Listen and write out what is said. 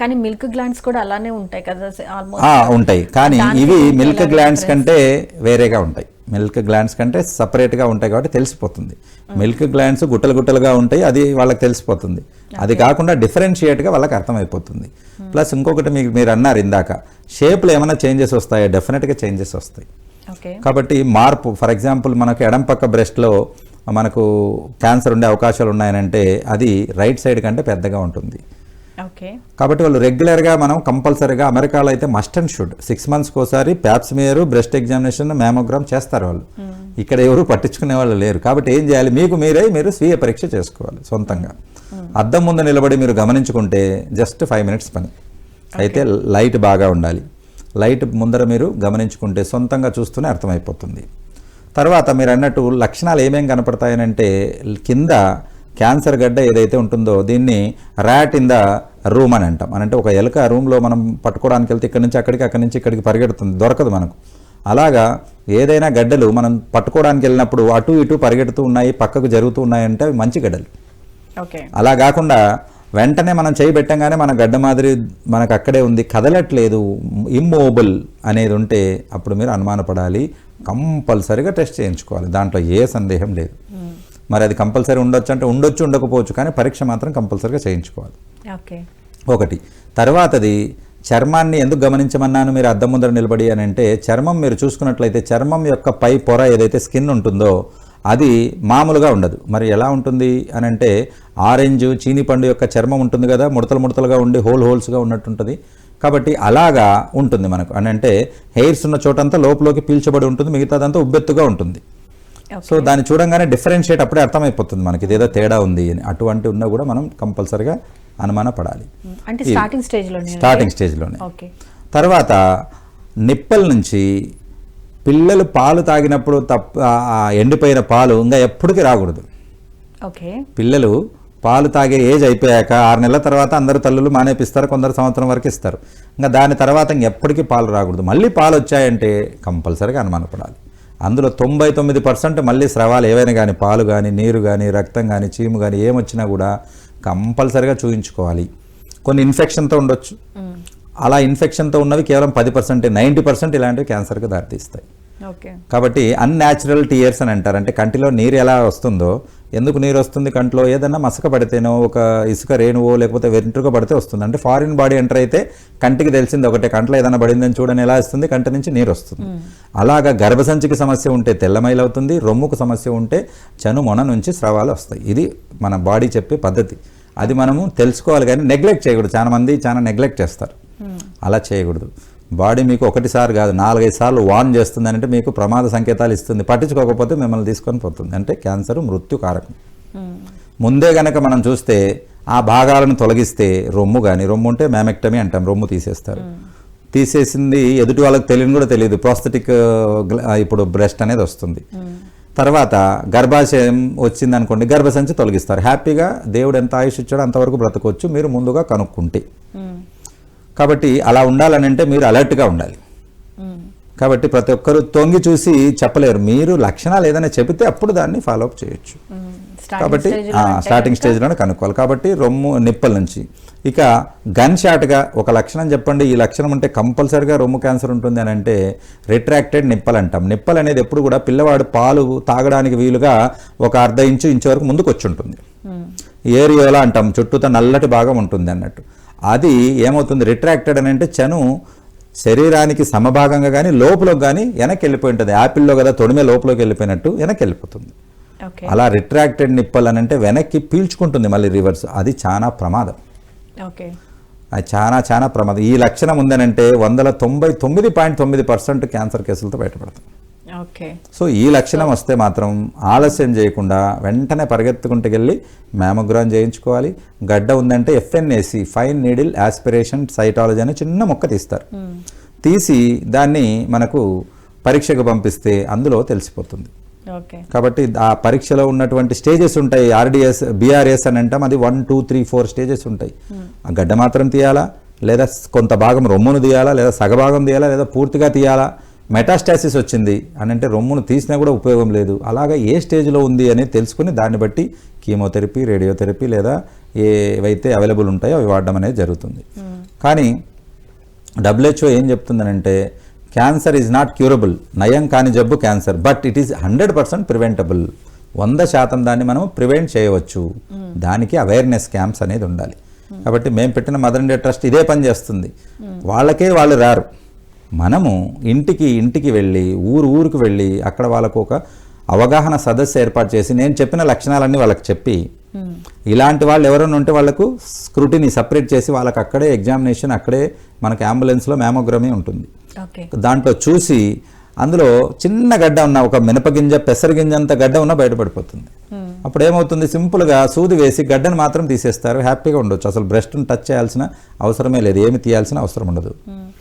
కానీ milk glands కూడా అలానే ఉంటాయి కదా ఉంటాయి. కానీ ఇవి మిల్క్ గ్లాండ్స్ కంటే వేరేగా ఉంటాయి. మిల్క్ గ్లాండ్స్ కంటే సపరేట్గా ఉంటాయి కాబట్టి తెలిసిపోతుంది. మిల్క్ గ్లాండ్స్ గుట్టలు గుట్టలుగా ఉంటాయి అది వాళ్ళకి తెలిసిపోతుంది. అది కాకుండా డిఫరెన్షియేట్గా వాళ్ళకి అర్థమైపోతుంది. ప్లస్ ఇంకొకటి మీకు మీరు అన్నారు ఇందాక షేప్లో ఏమైనా చేంజెస్ వస్తాయా? డెఫినెట్గా చేంజెస్ వస్తాయి. ఓకే. కాబట్టి మార్పు ఫర్ ఎగ్జాంపుల్ మనకు ఎడం పక్క బ్రెస్ట్లో మనకు క్యాన్సర్ ఉండే అవకాశాలు ఉన్నాయనంటే అది రైట్ సైడ్ కంటే పెద్దగా ఉంటుంది. కాబట్టి వాళ్ళు రెగ్యులర్గా మనం కంపల్సరీగా అమెరికాలో అయితే మస్ట్ అండ్ షుడ్ సిక్స్ మంత్స్కి ఒకసారి ప్యాప్స్మియర్ బ్రెస్ట్ ఎగ్జామినేషన్ మ్యామోగ్రామ్ చేస్తారు వాళ్ళు. ఇక్కడ ఎవరు పట్టించుకునే వాళ్ళు లేరు. కాబట్టి ఏం చేయాలి? మీకు మీరే మీరు స్వీయ పరీక్ష చేసుకోవాలి సొంతంగా. అద్దం ముందు నిలబడి మీరు గమనించుకుంటే జస్ట్ ఫైవ్ మినిట్స్ పని. అయితే లైట్ బాగా ఉండాలి. లైట్ ముందర మీరు గమనించుకుంటే సొంతంగా చూస్తూనే అర్థమైపోతుంది. తర్వాత మీరు అన్నట్టు లక్షణాలు ఏమేం కనపడతాయనంటే కింద క్యాన్సర్ గడ్డ ఏదైతే ఉంటుందో దీన్ని ర్యాట్ ఇన్ ద రూమ్ అని అంటాం. అంటే ఒక ఎలుక రూమ్లో మనం పట్టుకోవడానికి వెళ్తే ఇక్కడి నుంచి అక్కడికి అక్కడి నుంచి ఇక్కడికి పరిగెడుతుంది దొరకదు మనకు. అలాగా ఏదైనా గడ్డలు మనం పట్టుకోవడానికి వెళ్ళినప్పుడు అటు ఇటు పరిగెడుతూ ఉన్నాయి పక్కకు జరుగుతూ ఉన్నాయంటే అవి మంచి గడ్డలు. అలా కాకుండా వెంటనే మనం చేయి పెట్టంగానే మన గడ్డ మాదిరి మనకు అక్కడే ఉంది కదలట్లేదు ఇమ్మోబుల్ అనేది ఉంటే అప్పుడు మీరు అనుమానపడాలి కంపల్సరీగా టెస్ట్ చేయించుకోవాలి. దాంట్లో ఏ సందేహం లేదు. మరి అది కంపల్సరీ ఉండొచ్చు అంటే ఉండొచ్చు ఉండకపోవచ్చు కానీ పరీక్ష మాత్రం కంపల్సరీగా చేయించుకోవాలి. ఓకే. ఒకటి. తర్వాతది చర్మాన్ని ఎందుకు గమనించమన్నాను మీరు అద్దం ముందర నిలబడి అని అంటే చర్మం మీరు చూసుకున్నట్లయితే చర్మం యొక్క పై పొర ఏదైతే స్కిన్ ఉంటుందో అది మామూలుగా ఉండదు. మరి ఎలా ఉంటుంది అని అంటే ఆరెంజ్ చీని పండు యొక్క చర్మం ఉంటుంది కదా ముడతలు ముడతలుగా ఉండి హోల్ హోల్స్గా ఉన్నట్టుంటుంది. కాబట్టి అలాగా ఉంటుంది మనకు. అని అంటే హెయిర్స్ ఉన్న చోటంతా లోపలికి పీల్చబడి ఉంటుంది మిగతాదంతా ఉబ్బెత్తుగా ఉంటుంది. సో దాన్ని చూడంగానే డిఫరెన్షియేట్ అప్పుడే అర్థమైపోతుంది మనకి. ఇదేదో తేడా ఉంది అని. అటువంటి ఉన్నా కూడా మనం కంపల్సరిగా అనుమాన పడాలి. అంటే స్టార్టింగ్ స్టార్టింగ్ స్టేజ్లోనే తర్వాత నిప్పల నుంచి పిల్లలు పాలు తాగినప్పుడు తప్ప ఎండిపోయిన పాలు ఇంకా ఎప్పటికీ రాకూడదు. ఓకే పిల్లలు పాలు తాగే ఏజ్ అయిపోయాక ఆరు నెలల తర్వాత అందరు తల్లులు మానేపిస్తారు కొందరు సంవత్సరం వరకు ఇస్తారు. ఇంకా దాని తర్వాత ఇంకెప్పటికీ పాలు రాకూడదు. మళ్ళీ పాలు వచ్చాయంటే కంపల్సరీగా అనుమానపడాలి అందులో తొంభై తొమ్మిది పర్సెంట్ మళ్ళీ స్రవాలు ఏవైనా కానీ పాలు కానీ నీరు కానీ రక్తం కానీ చీము కానీ ఏమొచ్చినా కూడా కంపల్సరీగా చూయించుకోవాలి. కొన్ని ఇన్ఫెక్షన్తో ఉండొచ్చు. అలా ఇన్ఫెక్షన్తో ఉన్నవి కేవలం పది పర్సెంట్ నైంటీ పర్సెంట్ ఇలాంటివి క్యాన్సర్కి దారితీస్తాయి. కాబట్టి అన్యాచురల్ టీయర్స్ అని అంటారు. అంటే కంటిలో నీరు ఎలా వస్తుందో ఎందుకు నీరు వస్తుంది కంట్లో? ఏదన్నా మసక పడితేనో ఒక ఇసుక రేణువో లేకపోతే వెంట్రుక పడితే వస్తుంది. అంటే ఫారిన్ బాడీ ఎంటర్ అయితే కంటికి తెలిసింది ఒకటే కంట్లో ఏదైనా పడిందని చూడని ఎలా వస్తుంది? కంటి నుంచి నీరు వస్తుంది. అలాగా గర్భసంచికి సమస్య ఉంటే తెల్లమైలు అవుతుంది రొమ్ముకు సమస్య ఉంటే చను మొన నుంచి స్రవాలు వస్తాయి. ఇది మన బాడీ చెప్పే పద్ధతి. అది మనము తెలుసుకోవాలి కానీ నెగ్లెక్ట్ చేయకూడదు. చాలా మంది చాలా నెగ్లెక్ట్ చేస్తారు. అలా చేయకూడదు. బాడీ మీకు ఒకటిసారి కాదు నాలుగైదు సార్లు వార్న్ చేస్తుంది అంటే మీకు ప్రమాద సంకేతాలు ఇస్తుంది. పట్టించుకోకపోతే మిమ్మల్ని తీసుకొని పోతుంది. అంటే క్యాన్సర్ మృత్యు కారకం. ముందే గనక మనం చూస్తే ఆ భాగాలను తొలగిస్తే రొమ్ము కానీ రొమ్ము ఉంటే మ్యామెక్టమీ అంటాం రొమ్ము తీసేస్తారు. తీసేసింది ఎదుటి వాళ్ళకి తెలియని కూడా తెలియదు. ప్రోస్థెటిక్ ఇప్పుడు బ్రెస్ట్ అనేది వస్తుంది. తర్వాత గర్భాశయం వచ్చింది అనుకోండి గర్భసంచి తొలగిస్తారు. హ్యాపీగా దేవుడు ఎంత ఆయుష్ ఇచ్చాడో అంతవరకు బ్రతకొచ్చు. మీరు ముందుగా కనుక్కుంటే. కాబట్టి అలా ఉండాలని అంటే మీరు అలర్ట్గా ఉండాలి. కాబట్టి ప్రతి ఒక్కరు తొంగి చూసి చెప్పలేరు. మీరు లక్షణాలు ఏదైనా చెబితే అప్పుడు దాన్ని ఫాలో అప్ చేయొచ్చు. కాబట్టి స్టార్టింగ్ స్టేజ్లోనే కనుక్కోవాలి. కాబట్టి రొమ్ము నిప్పల నుంచి. ఇక గన్ షాట్గా ఒక లక్షణం చెప్పండి. ఈ లక్షణం ఉంటే కంపల్సరిగా రొమ్ము క్యాన్సర్ ఉంటుంది అని అంటే రిట్రాక్టెడ్ నిప్పల్ అంటాం. నిప్పల్ అనేది ఎప్పుడు కూడా పిల్లవాడు పాలు తాగడానికి వీలుగా ఒక అర్ధ ఇంచు ఇంచు వరకు ముందుకు వచ్చి ఉంటుంది ఏరియోలా అంటాం. చుట్టూతో నల్లటి భాగం ఉంటుంది అన్నట్టు. అది ఏమవుతుంది? రిట్రాక్టెడ్ అని అంటే చను శరీరానికి సమభాగంగా కానీ లోపలకు కానీ వెనక్కి వెళ్ళిపోయి ఉంటుంది యాపిల్లో కదా తొడిమే లోపలికి వెళ్ళిపోయినట్టు వెనక్కి వెళ్ళిపోతుంది అలా రిట్రాక్టెడ్ నిప్పల్ అని అంటే వెనక్కి పీల్చుకుంటుంది మళ్ళీ రివర్స్ అది చాలా ప్రమాదం. ఓకే అది చాలా చాలా ప్రమాదం. ఈ లక్షణం ఉందనంటే వందల తొంభై తొమ్మిది పాయింట్ తొమ్మిది పర్సెంట్ క్యాన్సర్ కేసులతో బయటపడతాం. సో ఈ లక్షణం వస్తే మాత్రం ఆలస్యం చేయకుండా వెంటనే పరిగెత్తుకుంటుకెళ్ళి మ్యామోగ్రామ్ చేయించుకోవాలి. గడ్డ ఉందంటే FNAC fine needle aspiration cytology అని చిన్న మొక్క తీస్తారు. తీసి దాన్ని మనకు పరీక్షకు పంపిస్తే అందులో తెలిసిపోతుంది. ఓకే. కాబట్టి ఆ పరీక్షలో ఉన్నటువంటి స్టేజెస్ ఉంటాయి. ఆర్డిఎస్ బీఆర్ఎస్ అని అంటాం. అది one two three four stages ఉంటాయి. ఆ గడ్డ మాత్రం తీయాలా? లేదా కొంత భాగం రొమ్మును తీయాలా? లేదా సగభాగం తీయాలా? లేదా పూర్తిగా తీయాలా? మెటాస్టాసిస్ వచ్చింది అని అంటే రొమ్మును తీసినా కూడా ఉపయోగం లేదు. అలాగా ఏ స్టేజ్లో ఉంది అనేది తెలుసుకుని దాన్ని బట్టి కీమోథెరపీ రేడియోథెరపీ లేదా ఏవైతే అవైలబుల్ ఉంటాయో అవి వాడడం అనేది జరుగుతుంది. కానీ డబ్ల్యూహెచ్ఓ ఏం చెప్తుందనంటే క్యాన్సర్ ఈజ్ నాట్ క్యూరబుల్. నయం కాని జబ్బు cancer. But it is hundred percent preventable. వంద శాతం దాన్ని మనం ప్రివెంట్ చేయవచ్చు. దానికి అవేర్నెస్ క్యాంప్స్ అనేది ఉండాలి. కాబట్టి మేము పెట్టిన మదర్ ఇండియా ట్రస్ట్ ఇదే పని చేస్తుంది. వాళ్ళకే వాళ్ళు రారు. మనము ఇంటికి ఇంటికి వెళ్ళి ఊరు ఊరికి వెళ్ళి అక్కడ వాళ్ళకు ఒక అవగాహన సదస్సు ఏర్పాటు చేసి నేను చెప్పిన లక్షణాలన్నీ వాళ్ళకి చెప్పి ఇలాంటి వాళ్ళు ఎవరైనా ఉంటే వాళ్ళకు స్క్రూటిని సపరేట్ చేసి వాళ్ళకి అక్కడే ఎగ్జామినేషన్ అక్కడే మనకి అంబులెన్స్లో మ్యామోగ్రమీ ఉంటుంది. దాంట్లో చూసి అందులో చిన్న గడ్డ ఉన్న ఒక మినపగింజ పెసరగింజ అంత గడ్డ ఉన్న బయటపడిపోతుంది. అప్పుడు ఏమవుతుంది? సింపుల్గా సూది వేసి గడ్డను మాత్రం తీసేస్తారు. హ్యాపీగా ఉండొచ్చు. అసలు బ్రెస్ట్ని టచ్ చేయాల్సిన అవసరమే లేదు. ఏమి తీయాల్సిన అవసరం ఉండదు.